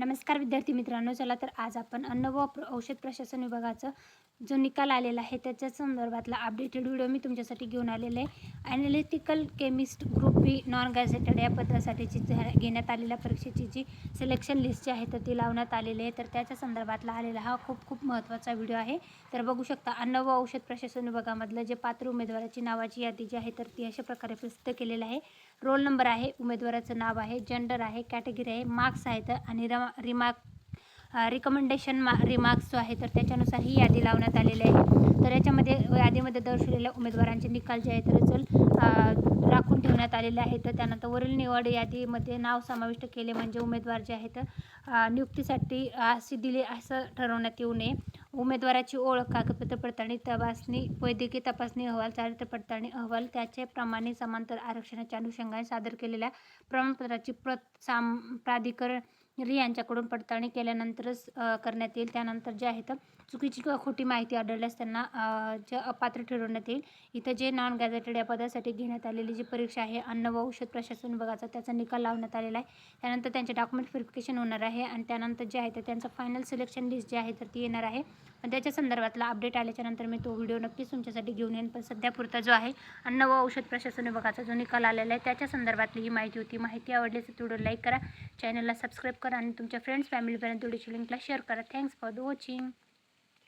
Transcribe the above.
नमस्कार विद्यार्थी मित्रांनो चला तर आज आपण अन्न व औषध प्रशासन विभागाचं जो निकाल आलेला आहे त्याच्या संदर्भातला अपडेटेड व्हिडिओ मी तुमच्यासाठी घेऊन आलेला आहे. Analytical chemist group B non gazetted या पदासाठीची घेण्यात आलेल्या परीक्षेची जी सिलेक्शन लिस्ट जी आहे तर ती लावण्यात आलेली आहे. तर त्याच्या संदर्भातला आलेला हा खूप खूप महत्त्वाचा व्हिडिओ आहे. तर बघू शकता अन्न व औषध प्रशासन विभागामधलं जे पात्र उमेदवाराची नावाची यादी जी आहे तर ती अशा प्रकारे प्रसिद्ध केलेलं आहे. रोल नंबर आहे उमेदवाराचं नाव आहे जेंडर आहे कॅटेगरी आहे मार्क्स आहेत आणि रमा रिमार्क रिकमेंडेशन मा रिमार्क्स जो आहे तर त्याच्यानुसार ही यादी लावण्यात आलेली आहे. तर याच्यामध्ये यादीमध्ये दर्शवलेल्या उमेदवारांचे निकाल जे आहे तर रिझल्ट राखून ठेवण्यात आलेले आहे तर त्यानंतर वरील निवड यादीमध्ये नाव समाविष्ट केले म्हणजे उमेदवार जे आहेत नियुक्तीसाठी अशी दिले असं ठरवण्यात येऊ नये. उमेदवाराची ओळख कागदपत्र पडताळणी तपासणी वैद्यकीय तपासणी अहवाल चारित्र पडताळणी अहवाल त्याचेप्रमाणे समांतर आरक्षणाच्या अनुषंगाने सादर केलेल्या प्रमाणपत्राची प्रत साम प्राधिकरण यांच्याकडून पडताळणी केल्यानंतरच करण्यात येईल. त्यानंतर जे आहे तर चुकीची किंवा खोटी माहिती आढळल्यास त्यांना जे अपात्र ठरवण्यात येईल. इथं जे नॉन गॅझेटेड या पदासाठी घेण्यात आलेली जी परीक्षा आहे अन्न व औषध प्रशासन विभागाचा त्याचा निकाल लावण्यात आलेला आहे. त्यानंतर त्यांचे डॉक्युमेंट व्हेरिफिकेशन होणार आहे आणि त्यानंतर जे आहे तर त्यांचं फायनल सिलेक्शन लिस्ट जी आहे तर ती येणार आहे. पण त्याच्या संदर्भातला अपडेट आल्याच्यानंतर मी तो व्हिडिओ नक्कीच तुमच्यासाठी घेऊन येईन. पण सध्यापुरता जो आहे अन्न व औषध प्रशासन विभागाचा जो निकाल आलेला आहे त्याच्या संदर्भातली ही माहिती होती. माहिती आवडली तर व्हिडिओ लाईक करा. चॅनलला सबस्क्राईब करा. आणि तुमच्या फ्रेंड्स फॅमिलीपर्यंत व्हिडिओची लिंकला शेअर करा. Thanks for the watching